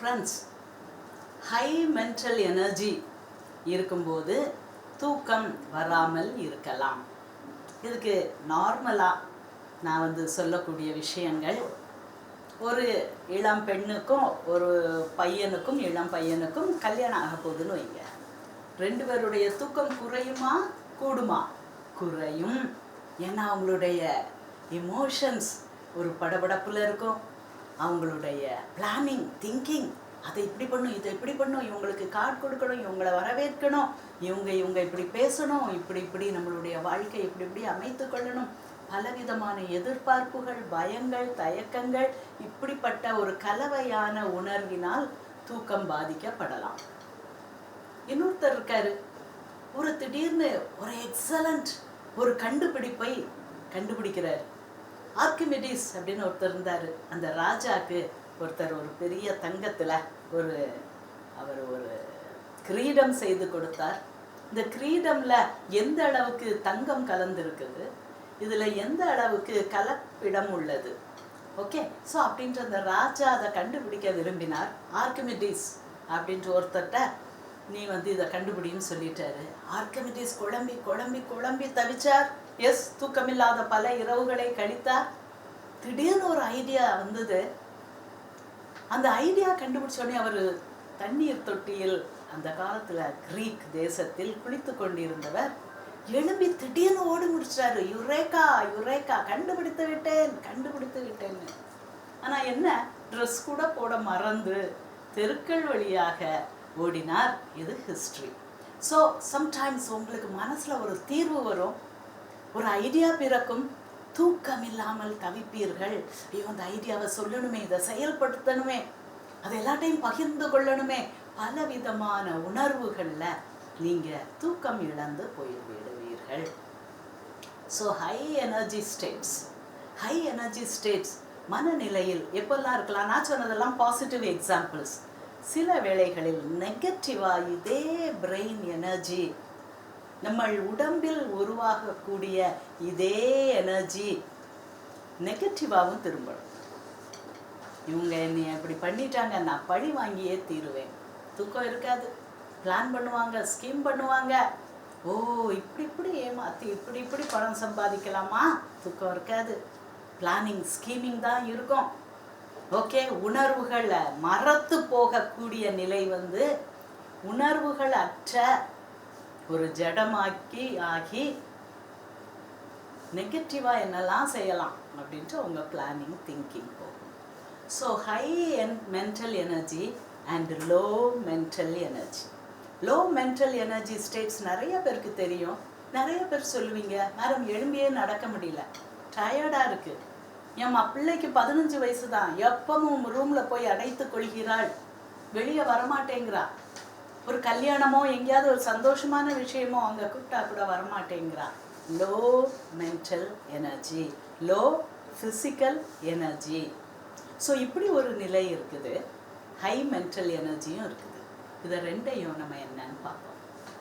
Friends high mental energy இருக்கும்போது தூக்கம் வராமல் இருக்கலாம். இதுக்கு நார்மலாக நான் வந்து சொல்லக்கூடிய விஷயங்கள். ஒரு இளம் பெண்ணுக்கும் ஒரு பையனுக்கும் இளம் பையனுக்கும் கல்யாணம் ஆக போகுதுன்னு வைங்க. ரெண்டு பேருடைய தூக்கம் குறையுமா? கூடுமா? குறையும். ஏன்னா அவங்களுடைய எமோஷன்ஸ் ஒரு படபடப்பில் இருக்கும். அவங்களுடைய பிளானிங் திங்கிங் அதை இப்படி பண்ணும் இதை இப்படி பண்ணும் இவங்களுக்கு கார்டு கொடுக்கணும் இவங்களை வரவேற்கணும் இவங்க இவங்க இப்படி பேசணும் இப்படி இப்படி நம்மளுடைய வாழ்க்கை இப்படி இப்படி அமைத்து கொள்ளணும். பலவிதமான எதிர்பார்ப்புகள் பயங்கள் தயக்கங்கள் இப்படிப்பட்ட ஒரு கலவையான உணர்வினால் தூக்கம் பாதிக்கப்படலாம். இன்னொருத்தர் இருக்காரு. ஒரு திடீர்னு ஒரு எக்ஸலண்ட் ஒரு கண்டுபிடிப்பை கண்டுபிடிக்கிறார். ஆர்கிமிடிஸ் அப்படின்னு ஒருத்தர் இருந்தார். அந்த ராஜாவுக்கு ஒருத்தர் ஒரு பெரிய தங்கத்தில் ஒரு அவர் ஒரு கிரீடம் செய்து கொடுத்தார். இந்த கிரீடமில் எந்த அளவுக்கு தங்கம் கலந்துருக்குது இதில் எந்த அளவுக்கு கலப்பிடம் உள்ளது? ஓகே ஸோ அப்படின்ற அந்த ராஜா அதை கண்டுபிடிக்க விரும்பினார். ஆர்கிமிடிஸ் அப்படின்ற ஒருத்தர்கிட்ட நீ வந்து இதை கண்டுபிடின்னு சொல்லிட்டாரு. ஆர்கமிடிஸ் குழம்பி குழம்பி குழம்பி தவிச்சார். எஸ் தூக்கமில்லாத பல இரவுகளை கழித்தார். திடீர்னு ஒரு ஐடியா வந்தது. அந்த ஐடியா கண்டுபிடிச்ச உடனே அவர் தண்ணீர் தொட்டியில் அந்த காலத்துல கிரீக் தேசத்தில் குளித்து கொண்டிருந்தவர் எழும்பி திடீர்னு ஓடி முடிச்சாரு. யுரேக்கா யுரேக்கா கண்டுபிடித்து விட்டேன் கண்டுபிடித்து விட்டேன்னு. ஆனா என்ன? ட்ரெஸ் கூட போட மறந்து தெருக்கள் வழியாக ஓடினார். இது ஹிஸ்ட்ரி ஸோ சம்டைம்ஸ் உங்களுக்கு மனசுல ஒரு தீர்வு வரும். ஒரு ஐடியா பிறக்கும். தூக்கம் இல்லாமல் தவிப்பீர்கள். ஐயோ அந்த ஐடியாவை சொல்லணுமே இதை செயல்படுத்தணுமே. அதை எல்லாத்தையும் பகிர்ந்து கொள்ளணுமே. பல விதமான உணர்வுகளில் நீங்கள் தூக்கம் இழந்து போய்விடுவீர்கள். So high energy states high energy states மனநிலையில் எப்பெல்லாம் இருக்கலாம்? நான் சொன்னதெல்லாம் பாசிட்டிவ் எக்ஸாம்பிள்ஸ் சில வேளைகளில் நெகட்டிவாக இதே பிரெயின் எனர்ஜி நம்ம உடம்பில் உருவாகக்கூடிய இதே எனர்ஜி நெகட்டிவாகவும் திரும்பணும் இவங்க என்னை அப்படி பண்ணிட்டாங்க நான் பழி வாங்கியே தீருவேன். தூக்கம் இருக்காது. பிளான் பண்ணுவாங்க ஸ்கீம் பண்ணுவாங்க. ஓ இப்படி இப்படி ஏமாத்தி இப்படி இப்படி பணம் சம்பாதிக்கலாமா? தூக்கம் இருக்காது. பிளானிங் ஸ்கீமிங் தான் இருக்கும். ஓகே உணர்வுகளை மறத்து போகக்கூடிய நிலை வந்து உணர்வுகள் அற்ற ஒரு ஜடமாக்கி ஆகி நெகட்டிவாக என்னெல்லாம் செய்யலாம் அப்படின்ட்டு உங்கள் பிளானிங் திங்கிங் போகும். So high N mental energy and low mental energy low mental energy states நிறைய பேருக்கு தெரியும். நிறைய பேர் சொல்லுவீங்க மேடம் எழும்பியே நடக்க முடியல. டயர்டாக இருக்குது என் பிள்ளைக்கு பதினஞ்சு வயசு தான் எப்பவும் ரூமில் போய் அடைத்து கொள்கிறாள். வெளியே வரமாட்டேங்கிறா. ஒரு கல்யாணமோ எங்கேயாவது ஒரு சந்தோஷமான விஷயமோ அங்கே கூப்பிட்டா கூட வரமாட்டேங்கிறா. Low mental energy low physical energy so இப்படி ஒரு நிலை இருக்குது. ஹை மென்டல் எனர்ஜியும் இருக்குது. இதை ரெண்டையும் நம்ம என்னன்னு பார்ப்போம்.